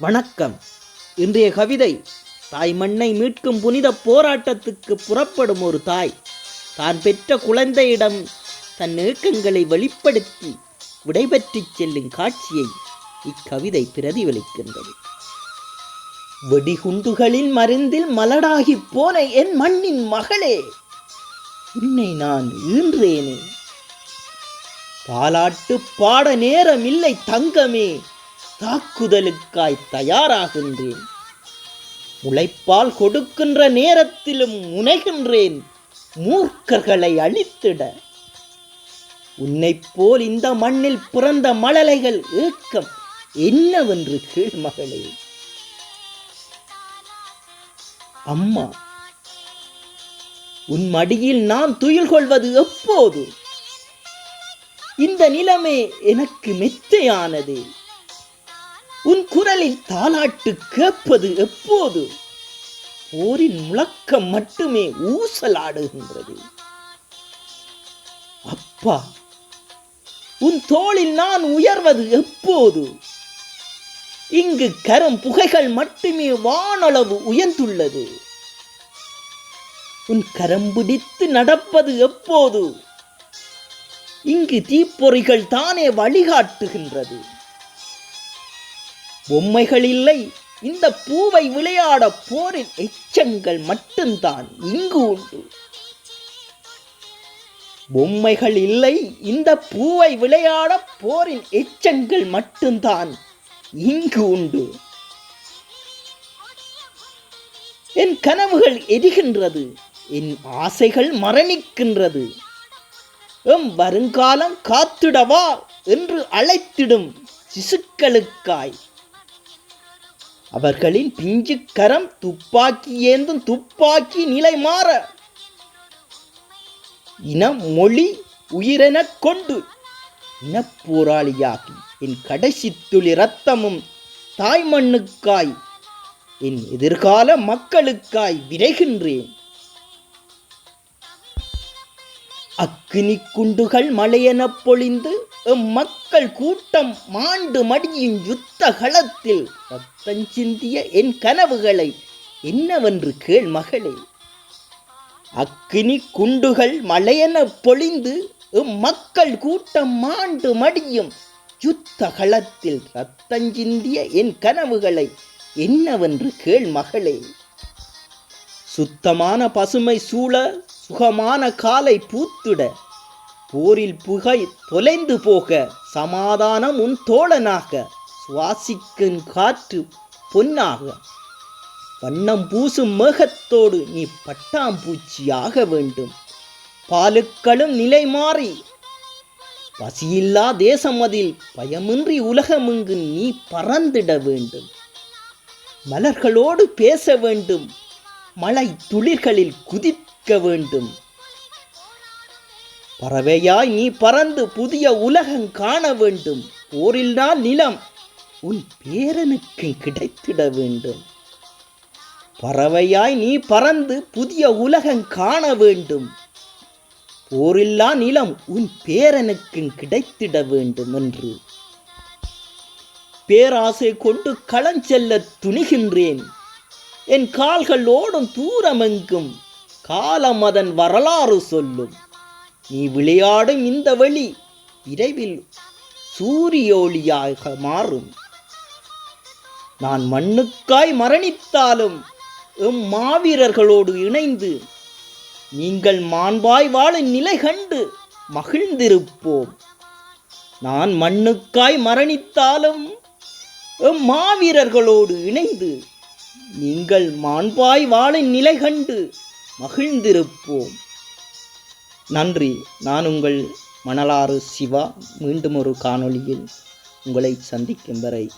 வணக்கம். இன்றைய கவிதை தாய் மண்ணை மீட்கும் புனித போராட்டத்துக்கு புறப்படும் ஒரு தாய். தான் பெற்ற குழந்தையிடம் தன் ஏக்கங்களை வெளிப்படுத்தி விடைபெற்று செல்லும் காட்சியை இக்கவிதை பிரதிபலிக்கின்றது. வெடிகுண்டுகளின் மருந்தில் மலடாகிப் போன என் மண்ணின் மகளே உன்னை நான் ஈன்றேனே. பாலாட்டு பாட நேரமில்லை தங்கமே தாக்குதலுக்காய் தயாராகின்றேன். முளைப்பால் கொடுக்கின்ற நேரத்திலும் முனைகின்றேன். மூர்க்கர்களை அழித்திட. உன்னைப் போல் இந்த மண்ணில் பிறந்த மழலைகள் ஏக்கம் என்னவென்று கீழ் மகளே. அம்மா உன் மடியில் நான் துயில் கொள்வது எப்போது? இந்த நிலைமை எனக்கு மெத்தையானது. உன் குரலில் தாலாட்டு கேட்பது எப்போது? போரின் முழக்கம் மட்டுமே ஊசலாடுகின்றது. அப்பா உன் தோளில் நான் உயர்வது எப்போது? இங்கு கரும் புகைகள் மட்டுமே வானளவு உயர்ந்துள்ளது. உன் கரம் பிடித்து நடப்பது எப்போது? இங்கு தீப்பொறிகள் தானே வழிகாட்டுகின்றது. பொம்மைகள் இல்லை இந்த பூவை விளையாட போரின் எச்சங்கள் மட்டும்தான் இங்கு உண்டு. பொம்மைகள் இல்லை இந்த பூவை விளையாட போரின் எச்சங்கள் மட்டும்தான் இங்கு உண்டு. என் கனவுகள் எரிகின்றது. என் ஆசைகள் மரணிக்கின்றது. எம் வருங்காலம் காத்திடவா என்று அழைத்திடும் சிசுக்களுக்காய். அவர்களின் பிஞ்சு கரம் துப்பாக்கி ஏந்தும் துப்பாக்கி நிலை மாற. இனம் மொழி உயிரெனக் கொண்டு இனப்போராளியாகி என் கடைசி துளி ரத்தமும் தாய் மண்ணுக்காய் என் எதிர்கால மக்களுக்காய் விரைகின்றேன். அக்கினி குண்டுகள் மலையென பொழிந்து எம் மக்கள் கூட்டம் மாண்டு மடியும் யுத்த களத்தில் ரத்தம் சிந்திய என் கனவுகளை என்னவென்று கேள் மகளே. அக்கினி குண்டுகள் மலையென பொழிந்து எம் மக்கள் கூட்டம் மாண்டு மடியும் யுத்த களத்தில் ரத்தஞ்சிந்திய என் கனவுகளை என்னவென்று கேள் மகளே. சுத்தமான பசுமை சூழ சுகமான காலை பூத்துட போரில் புகை தொலைந்து போக சமாதானம் உன் தோழனாக. சுவாசிக்கும் காற்று பொன்னாக. வண்ணம் பூசும் மேகத்தோடு நீ பட்டாம்பூச்சியாக வேண்டும். பாலுக்களும் நிலை மாறி. பசியில்லா தேசம் அதில் பயமின்றி உலகமெங்கு நீ பறந்திட வேண்டும். மலர்களோடு பேச வேண்டும். மழை துளிர்களில் குதிக்க வேண்டும். பறவையாய் நீ பறந்து புதிய உலகம் காண வேண்டும். போரில்லா நிலம் உன் பேரனுக்கு கிடைத்திட வேண்டும். பறவையாய் நீ பறந்து புதிய உலகம் காண வேண்டும். போரில்லா நிலம் உன் பேரனுக்கு கிடைத்திட வேண்டும் என்று பேராசை கொண்டு களஞ்செல்ல துணிகின்றேன். என் கால்கள் ஓடும் தூரமெங்கும் காலம் அதன் வரலாறு சொல்லும். நீ விளையாடும் இந்த வழி விரைவில் சூரிய ஒளியாக மாறும். நான் மண்ணுக்காய் மரணித்தாலும் எம் மாவீரர்களோடு இணைந்து நீங்கள் மாண்பாய் வாழும் நிலை கண்டு மகிழ்ந்திருப்போம். நான் மண்ணுக்காய் மரணித்தாலும் எம் மாவீரர்களோடு இணைந்து நீங்கள் மாண்பாய் வாழும் நிலை கண்டு மகிழ்ந்திருப்போம். நன்றி. நான் உங்கள் மணலாறு சிவா. மீண்டும் ஒரு காணொளியில் உங்களை சந்திக்கும் வரை